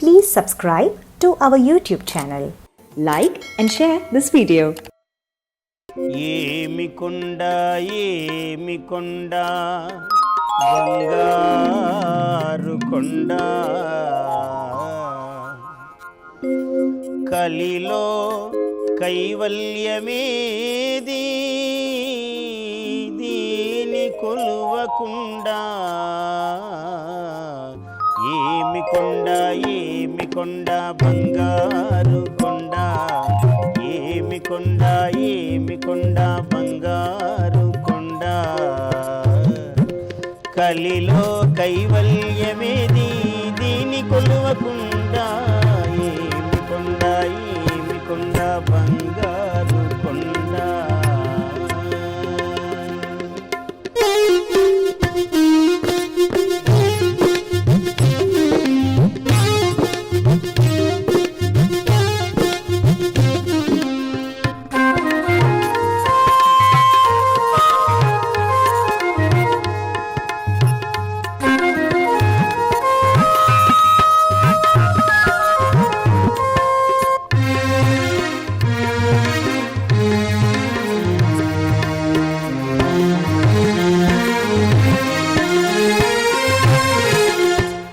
Please subscribe to our YouTube channel. Like and share this video. ఏమి కొండ ఏమి కొండ బంగారు కొండ కలిలో కైవల్యమేది దీని కొలువకుండా ఏమి కొండ ఏమి కొండ బంగారు కొండ. ఏమి కొండ ఏమి కొండ బంగారు కొండ. కలిలో కైవల్యమేది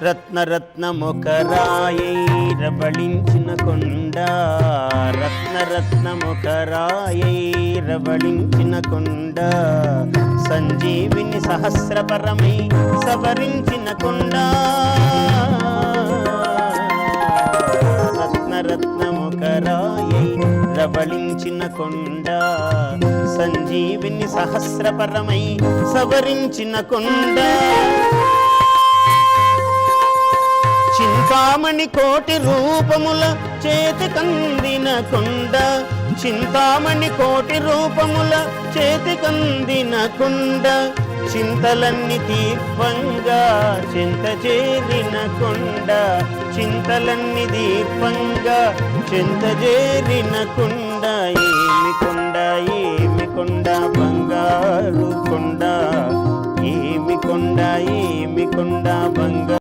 రత్న కొండ. రత్న కొండ. సంజీవిని సహస్రపరమై సవరించిన కొండ. రత్న రబళించిన కొండ. సంజీవిని సహస్రపరమై సవరించిన కొండ. చింతామణి కోటి రూపముల చేతి కందిన కొండ. చింతామణి కోటి రూపముల చేతి కందిన కొండ. చింతలన్నీ దీపంగా చింత చేరిన కొండ. చింతలన్నీ దీపంగా చింత చేరిన కొండ. ఏమి కొండ ఏమి కొండ బంగారు కొండ. ఏమి కొండ ఏమి కొండ బంగారు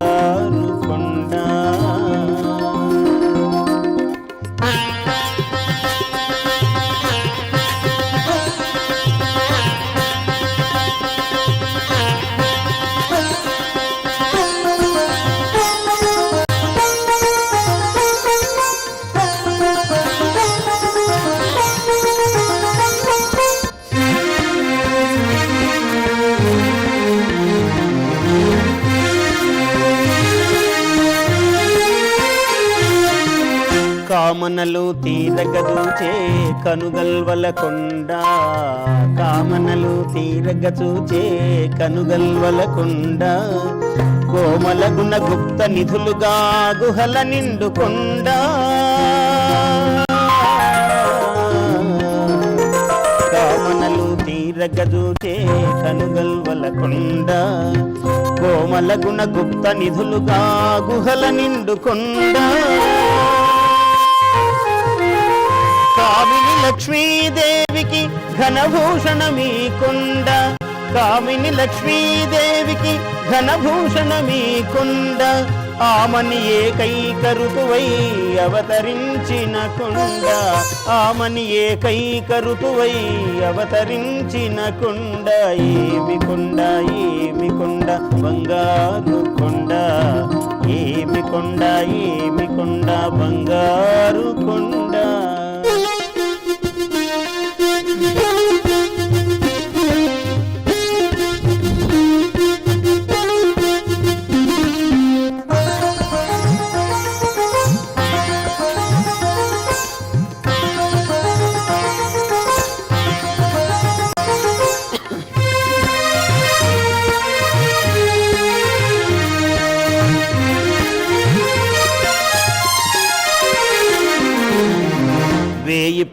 కామనలు తీరగదూచే కనుగల్వల కొండ కామనలు తీరగచూచే కనుగల్వల కొండ కోమల గుణ గుప్త నిధులుగా గుహల నిండు కొండ. కామనలు తీరగదూచే కనుగల్వల కొండ కోమల గుణ గుప్త నిధులుగా గుహల నిండు కొండ. కామిని లక్ష్మీదేవికి ఘనభూషణమీ కొండ కామిని లక్ష్మీదేవికి ఘనభూషణమీ కొండ ఆమని ఏకైక ఋతువై అవతరించిన కుండ. ఆమని ఏకైక ఋతువై అవతరించిన కుండ. ఏమి కొండ ఏమి కొండ బంగారు కొండ. ఏమి కొండ ఏమి కొండ బంగారు కొండ.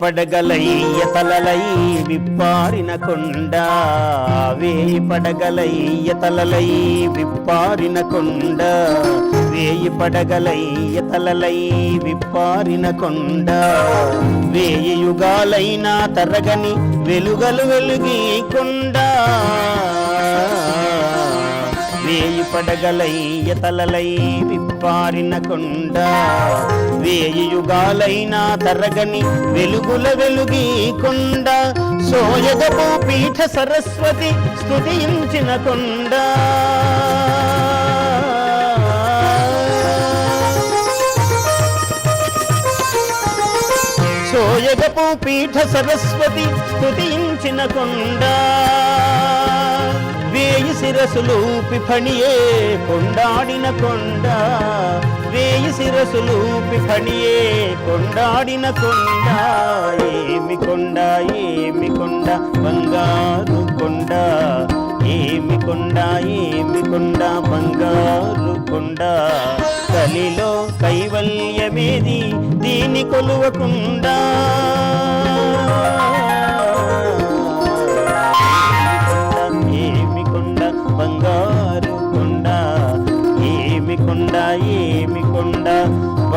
పడగలయ్య తలలై విప్పారిన కొండ. వేయి పడగలయ్య తలలై విప్పారిన కొండ. వేయి పడగలయ్య తలలై విప్పారిన కొండ. వేయి యుగాలైనా తరగని వెలుగలు వెలుగి కొండ. వేయి పడగలై ఎతలలై విప్పారిన కొండ. వేయి యుగాలైనా తరగని వెలుగుల వెలుగి కొండ. సోయగపు పీఠ సరస్వతి స్థుతించిన కొండ. సోయగపు పీఠ సరస్వతి స్థుతించిన కొండ. వేయి శిరసులు పిఫణియే కొండాడిన కొండ. వేయి శిరసులు పిఫణియే కొండాడిన కొండ. ఏమి కొండ ఏమి కొండ బంగారు కొండ. ఏమి కొండ ఏమి కొండ బంగారు కొండ. కలిలో కైవల్యమేది దీని కొలువకుండా.